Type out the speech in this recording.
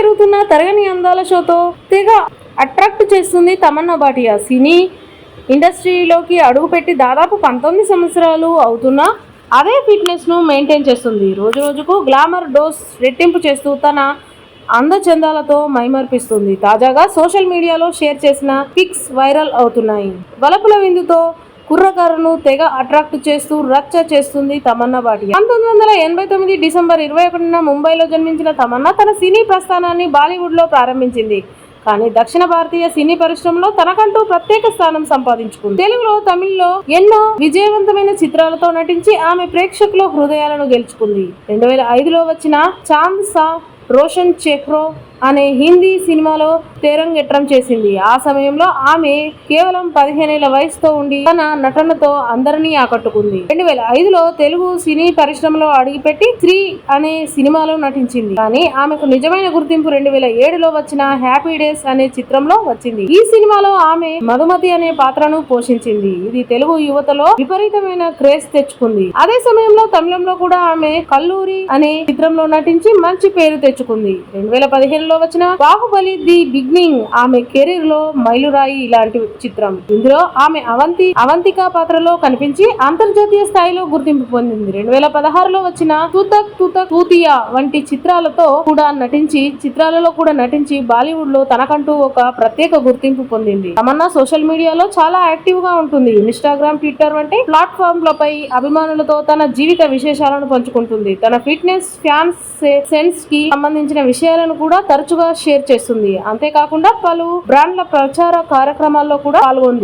పెరుగుతున్న తరగని అందాల షోతో తెగ అట్రాక్ట్ చేస్తుంది తమన్నా భాటియా సినీ ఇండస్ట్రీలోకి అడుగుపెట్టి దాదాపు పంతొమ్మిది సంవత్సరాలు అవుతున్న అదే ఫిట్నెస్ను మెయింటైన్ చేస్తుంది. రోజు రోజుకు గ్లామర్ డోస్ రెట్టింపు చేస్తూ తన అందచందాలతో మైమర్పిస్తుంది. తాజాగా సోషల్ మీడియాలో షేర్ చేసిన పిక్స్ వైరల్ అవుతున్నాయి. వలపుల విందుతో కుర్రకారును తెగ అట్రాక్ట్ చేస్తూ రచ్చ చేస్తుంది తమన్నా భాటియా పంతొమ్మిది వందల ఎనభై తొమ్మిది డిసెంబర్ ఇరవై ఒకటిన ముంబైలో జన్మించిన తమన్నా తన సినీ ప్రస్థానాన్ని బాలీవుడ్లో ప్రారంభించింది. కానీ దక్షిణ భారతీయ సినీ పరిశ్రమలో తనకంటూ ప్రత్యేక స్థానం సంపాదించుకుంది. తెలుగులో తమిళ్ళో ఎన్నో విజయవంతమైన చిత్రాలతో నటించి ఆమె ప్రేక్షకుల హృదయాలను గెలుచుకుంది. రెండు వేల ఐదులో వచ్చిన చాంద్ సా రోషన్ చెహ్రో అనే హిందీ సినిమాలో తెరంగెట్రం చేసింది. ఆ సమయంలో ఆమె కేవలం పదిహేనేళ్ళ వయసుతో ఉండి తన నటనతో అందరినీ ఆకట్టుకుంది. రెండు వేల ఐదులో తెలుగు సినీ పరిశ్రమలో అడుగుపెట్టి స్త్రీ అనే సినిమాలో నటించింది. కానీ ఆమెకు నిజమైన గుర్తింపు రెండు వేల ఏడులో వచ్చిన హ్యాపీ డేస్ అనే చిత్రంలో వచ్చింది. ఈ సినిమాలో ఆమె మధుమతి అనే పాత్రను పోషించింది. ఇది తెలుగు యువతలో విపరీతమైన క్రేజ్ తెచ్చుకుంది. అదే సమయంలో తమిళంలో కూడా ఆమె కల్లూరి అనే చిత్రంలో నటించి మంచి పేరు తెచ్చుకుంది. రెండు వేల పదిహేను పదిహేనులో వచ్చిన బాహుబలి ది బిగినింగ్ ఆమె కెరీర్లో మైలురాయి ఇలాంటి చిత్రం. ఇందులో ఆమె అవంతి అవంతిక పాత్రలో కనిపించి అంతర్జాతీయ స్థాయిలో గుర్తింపు పొందింది. రెండు వేల పదహారులో వచ్చిన తూతక్ తూతక్ తూతియా వంటి చిత్రాలతో కూడా నటించి చిత్రాలలో కూడా నటించి బాలీవుడ్లో తనకంటూ ఒక ప్రత్యేక గుర్తింపు పొందింది. తమన్నా సోషల్ మీడియాలో చాలా యాక్టివ్గా ఉంటుంది. ఇన్స్టాగ్రామ్ ట్విట్టర్ వంటి ప్లాట్ఫామ్ లపై అభిమానులతో తన జీవిత విశేషాలను పంచుకుంటుంది. తన ఫిట్నెస్ ఫ్యాన్స్ సెన్స్కి సంబంధించిన విషయాలను కూడా తరచుగా షేర్ చేస్తుంది. అంతేకాకుండా పలు బ్రాండ్ల ప్రచార కార్యక్రమాల్లో కూడా పాల్గొంది.